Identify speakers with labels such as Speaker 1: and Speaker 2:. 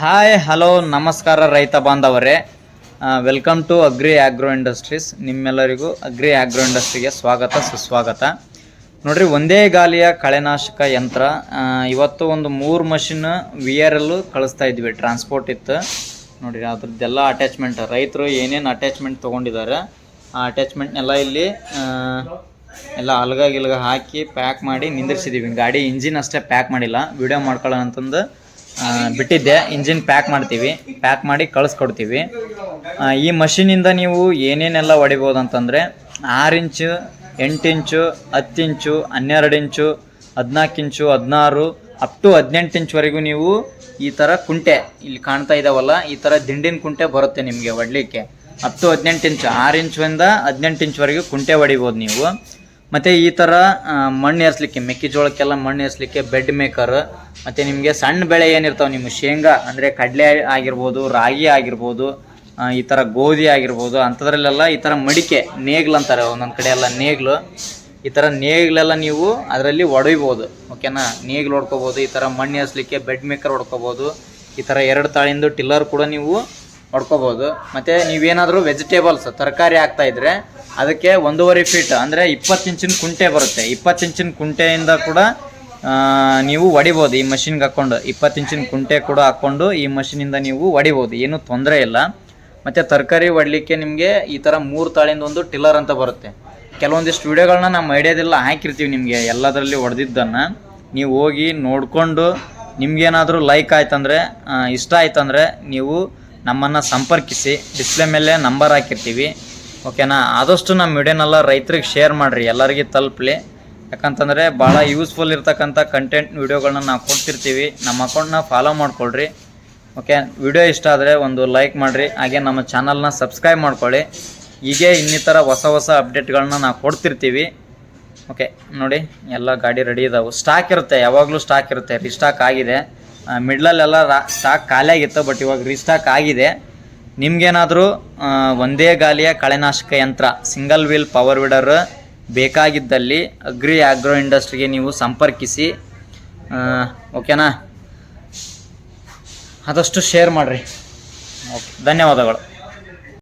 Speaker 1: Hi hello ನಮಸ್ಕಾರ ರೈತ ಬಾಂಧವರೇ. Welcome to agri agro industries ನಿಮ್ಮೆಲ್ಲರಿಗೂ ಅಗ್ರಿ ಆಗ್ರೋ ಇಂಡಸ್ಟ್ರಿಗೆ ಸ್ವಾಗತ, ಸುಸ್ವಾಗತ. ನೋಡ್ರಿ, ಒಂದೇ ಗಾಲಿಯ ಕಳೆನಾಶಕ ಯಂತ್ರ ಇವತ್ತು ಒಂದು ಮೂರು ಮಷಿನ್ ವಿ ಆರ್ ಎಲ್ಲು ಕಳಿಸ್ತಾ ಇದ್ವಿ ಟ್ರಾನ್ಸ್ಪೋರ್ಟ್ ಇತ್ತು. ನೋಡಿರಿ, ಅದ್ರದ್ದೆಲ್ಲ ಅಟ್ಯಾಚ್ಮೆಂಟ್ ರೈತರು ಏನೇನು ಅಟ್ಯಾಚ್ಮೆಂಟ್ ತೊಗೊಂಡಿದ್ದಾರೆ, ಆ ಅಟ್ಯಾಚ್ಮೆಂಟ್ನೆಲ್ಲ ಇಲ್ಲಿ ಎಲ್ಲ ಅಲ್ಗ ಗಿಲ್ಗ ಹಾಕಿ ಪ್ಯಾಕ್ ಮಾಡಿ ನಿಂದಿರ್ಸಿದ್ದೀವಿ ಗಾಡಿ ಇಂಜಿನ್ ಅಷ್ಟೇ ಪ್ಯಾಕ್ ಮಾಡಿಲ್ಲ. ವಿಡಿಯೋ ಮಾಡ್ಕೊಳ್ಳೋಣ ಅಂತಂದು ಬಿಟ್ಟಿದ್ದೆ. ಇಂಜಿನ್ ಪ್ಯಾಕ್ ಮಾಡ್ತೀವಿ. ಪ್ಯಾಕ್ ಮಾಡಿ ಕಳಿಸ್ಕೊಡ್ತೀವಿ. ಈ ಮಷಿನಿಂದ ನೀವು ಏನೇನೆಲ್ಲ ಹೊಡಿಬೋದು ಅಂತಂದರೆ ಆರು ಇಂಚು, ಎಂಟು ಇಂಚು, ಹತ್ತು ಇಂಚು, ಹನ್ನೆರಡು ಇಂಚು ಹದಿನಾಲ್ಕು ಇಂಚು, ಹದಿನಾರು ಅಪ್ ಟು ಹದಿನೆಂಟು ಇಂಚ್ವರೆಗೂ ನೀವು ಈ ಥರ ಕುಂಟೆ ಇಲ್ಲಿ ಕಾಣ್ತಾ ಇದ್ದಾವಲ್ಲ ಈ ಥರ ದಿಂಡಿನ ಕುಂಟೆ ಬರುತ್ತೆ ನಿಮಗೆ ಹೊಡ್ಲಿಕ್ಕೆ. ಹತ್ತು ಹದಿನೆಂಟು ಇಂಚು, ಆರು ಇಂಚಿಂದ ಹದಿನೆಂಟು ಇಂಚ್ವರೆಗೂ ಕುಂಟೆ ಹೊಡಿಬೋದು ನೀವು. ಮತ್ತು ಈ ಥರ ಮಣ್ಣು ಎರ್ಸ್ಲಿಕ್ಕೆ ಮೆಕ್ಕೆಜೋಳಕ್ಕೆಲ್ಲ ಮಣ್ಣು ಎರ್ಸ್ಲಿಕ್ಕೆ ಬೆಡ್ ಮೇಕರ್ ಮತ್ತು ನಿಮಗೆ ಸಣ್ಣ ಬೆಳೆ ಏನಿರ್ತಾವೆ ನಿಮ್ಮ ಶೇಂಗಾ ಅಂದರೆ ಕಡಲೆ ಆಗಿರ್ಬೋದು, ರಾಗಿ ಆಗಿರ್ಬೋದು ಈ ಥರ ಗೋಧಿ ಆಗಿರ್ಬೋದು, ಅಂಥದ್ರಲ್ಲೆಲ್ಲ ಈ ಥರ ಮಡಿಕೆ, ನೇಗ್ಲು ಅಂತಾರೆ ಒಂದೊಂದು ಕಡೆ ಎಲ್ಲ ನೇಗ್ಲು. ಈ ಥರ ನೇಗ್ಲೆಲ್ಲ ನೀವು ಅದರಲ್ಲಿ ಹೊಡಿಬೋದು ಓಕೆನಾ ನೇಗ್ಲು ಹೊಡ್ಕೋಬೋದು ಈ ಥರ ಮಣ್ಣು ಎರ್ಸ್ಲಿಕ್ಕೆ ಬೆಡ್ ಮೇಕರ್ ಹೊಡ್ಕೋಬೋದು ಈ ಥರ ಎರಡು ತಾಳಿಂದು ಟಿಲ್ಲರ್ ಕೂಡ ನೀವು ಹೊಡ್ಕೋಬೋದು ಮತ್ತು ನೀವೇನಾದರೂ ವೆಜಿಟೇಬಲ್ಸ್ ತರಕಾರಿ ಆಗ್ತಾ ಇದ್ರೆ ಅದಕ್ಕೆ ಒಂದೂವರೆ ಫೀಟ್ ಅಂದರೆ ಇಪ್ಪತ್ತು ಇಂಚಿನ ಕುಂಟೆ ಬರುತ್ತೆ. ಇಪ್ಪತ್ತು ಇಂಚಿನ ಕುಂಟೆಯಿಂದ ಕೂಡ ನೀವು ಹೊಡಿಬೋದು ಈ ಮಷಿನ್ಗೆ ಹಾಕ್ಕೊಂಡು ಇಪ್ಪತ್ತು ಇಂಚಿನ ಕುಂಟೆ ಕೂಡ ಹಾಕ್ಕೊಂಡು ಈ ಮಷಿನಿಂದ ನೀವು ಹೊಡಿಬೋದು ಏನೂ ತೊಂದರೆ ಇಲ್ಲ. ಮತ್ತು ತರಕಾರಿ ಹೊಡಲಿಕ್ಕೆ ನಿಮಗೆ ಈ ಥರ ಮೂರು ತಾಳಿಂದ ಒಂದು ಟಿಲ್ಲರ್ ಅಂತ ಬರುತ್ತೆ. ಕೆಲವೊಂದಿಷ್ಟು ವಿಡಿಯೋಗಳನ್ನ ನಮ್ಮ ಐಡಿಯಾದೆಲ್ಲ ಹಾಕಿರ್ತೀವಿ ನಿಮಗೆ, ಎಲ್ಲದರಲ್ಲಿ ಹೊಡೆದಿದ್ದನ್ನು ನೀವು ಹೋಗಿ ನೋಡಿಕೊಂಡು ನಿಮಗೇನಾದರೂ ಲೈಕ್ ಆಯ್ತಂದರೆ ಇಷ್ಟ ಆಯ್ತಂದರೆ ನೀವು ನಮ್ಮನ್ನು ಸಂಪರ್ಕಿಸಿ. ಡಿಸ್ಪ್ಲೇ ಮೇಲೆ ನಂಬರ್ ಹಾಕಿರ್ತೀವಿ. ಓಕೆನಾ? ಆದಷ್ಟು ನಮ್ಮ ವಿಡಿಯೋನೆಲ್ಲ ರೈತರಿಗೆ ಶೇರ್ ಮಾಡಿರಿ, ಎಲ್ಲರಿಗೂ ತಲುಪಲಿ. ಯಾಕಂತಂದರೆ ಭಾಳ ಯೂಸ್ಫುಲ್ ಇರ್ತಕ್ಕಂಥ ಕಂಟೆಂಟ್ ವಿಡಿಯೋಗಳನ್ನ ನಾವು ಕೊಡ್ತಿರ್ತೀವಿ. ನಮ್ಮ ಅಕೌಂಟ್ನ ಫಾಲೋ ಮಾಡ್ಕೊಳ್ರಿ. ಓಕೆ ವಿಡಿಯೋ ಇಷ್ಟ ಆದರೆ ಒಂದು ಲೈಕ್ ಮಾಡಿರಿ, ಹಾಗೆ ನಮ್ಮ ಚಾನಲ್ನ ಸಬ್ಸ್ಕ್ರೈಬ್ ಮಾಡ್ಕೊಳ್ಳಿ. ಹೀಗೆ ಇನ್ನಿತರ ಹೊಸ ಹೊಸ ಅಪ್ಡೇಟ್ಗಳನ್ನ ನಾವು ಕೊಡ್ತಿರ್ತೀವಿ. ಓಕೆ ನೋಡಿ, ಎಲ್ಲ ಗಾಡಿ ರೆಡಿ ಇದಾವೆ. ಸ್ಟಾಕ್ ಇರುತ್ತೆ, ಯಾವಾಗಲೂ ಸ್ಟಾಕ್ ಇರುತ್ತೆ. ರಿಸ್ಟಾಕ್ ಆಗಿದೆ. ಮಿಡ್ಲಲ್ಲೆಲ್ಲ ರಾ ಸ್ಟಾಕ್ ಖಾಲಿ ಆಗಿತ್ತು ಬಟ್ ಇವಾಗ ರಿಸ್ಟಾಕ್ ಆಗಿದೆ. ನಿಮ್ಗೇನಾದರೂ ಒಂದೇ ಗಾಲಿಯ ಕಳೆನಾಶಕ ಯಂತ್ರ ಸಿಂಗಲ್ ವೀಲ್ ಪವರ್ ವಿಡರ್ ಬೇಕಾಗಿದ್ದಲ್ಲಿ ಅಗ್ರಿ ಆಗ್ರೋ ಇಂಡಸ್ಟ್ರಿಗೆ ನೀವು ಸಂಪರ್ಕಿಸಿ ಓಕೆನಾ ಆದಷ್ಟು ಶೇರ್ ಮಾಡಿರಿ. ಓಕೆ ಧನ್ಯವಾದಗಳು.